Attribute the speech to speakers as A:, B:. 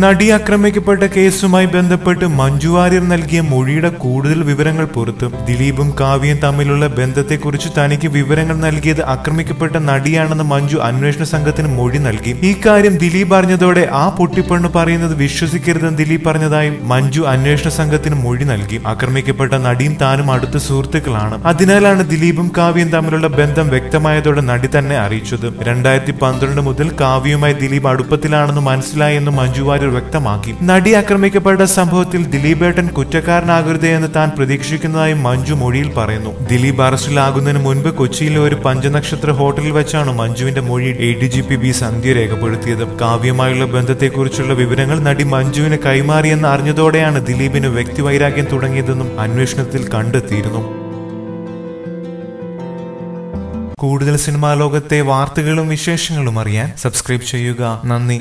A: നടി ആക്രമിക്കപ്പെട്ട കേസുമായി ബന്ധപ്പെട്ട് മഞ്ജു വാര്യർ നൽകിയ മൊഴിയുടെ കൂടുതൽ വിവരങ്ങൾ പുറത്തു. ദിലീപും കാവ്യയും തമ്മിലുള്ള ബന്ധത്തെക്കുറിച്ച് തനിക്ക് വിവരങ്ങൾ നൽകിയത് ആക്രമിക്കപ്പെട്ട നടിയാണെന്ന് മഞ്ജു അന്വേഷണ സംഘത്തിന് മൊഴി നൽകി. ഈ കാര്യം ദിലീപ് അറിഞ്ഞതോടെ ആ പൊട്ടിപ്പെണ്ണ് പറയുന്നത് വിശ്വസിക്കരുതെന്ന് ദിലീപ് പറഞ്ഞതായും മഞ്ജു അന്വേഷണ സംഘത്തിന് മൊഴി നൽകി. ആക്രമിക്കപ്പെട്ട നടിയും താനും അടുത്ത സുഹൃത്തുക്കളാണ്. അതിനാലാണ് ദിലീപും കാവ്യയും തമ്മിലുള്ള ബന്ധം വ്യക്തമായതോടെ നടി തന്നെ അറിയിച്ചത്. രണ്ടായിരത്തി പന്ത്രണ്ട് മുതൽ കാവ്യയുമായി ദിലീപ് അടുപ്പത്തിലാണെന്ന് മനസ്സിലായെന്ന് മഞ്ജു വാര്യർ വ്യക്തമാക്കി. നടി ആക്രമിക്കപ്പെട്ട സംഭവത്തിൽ ദിലീപേട്ടൻ കുറ്റക്കാരനാകരുതേ എന്ന് താൻ പ്രതീക്ഷിക്കുന്നതായും മഞ്ജു മൊഴിയിൽ പറയുന്നു. ദിലീപ് അറസ്റ്റിലാകുന്നതിന് മുൻപ് കൊച്ചിയിലെ ഒരു പഞ്ചനക്ഷത്ര ഹോട്ടലിൽ വെച്ചാണ് മഞ്ജുവിന്റെ മൊഴി A D G P B Sandhya രേഖപ്പെടുത്തിയത്. കാവ്യമായുള്ള ബന്ധത്തെക്കുറിച്ചുള്ള വിവരങ്ങൾ നടി മഞ്ജുവിന് കൈമാറിയെന്ന് അറിഞ്ഞതോടെയാണ് ദിലീപിന് വ്യക്തിവൈരാഗ്യം തുടങ്ങിയതെന്നും അന്വേഷണത്തിൽ കണ്ടെത്തിയിരുന്നു. കൂടുതൽ സിനിമാ ലോകത്തെ വാർത്തകളും വിശേഷങ്ങളും അറിയാൻ സബ്സ്ക്രൈബ് ചെയ്യുക. നന്ദി.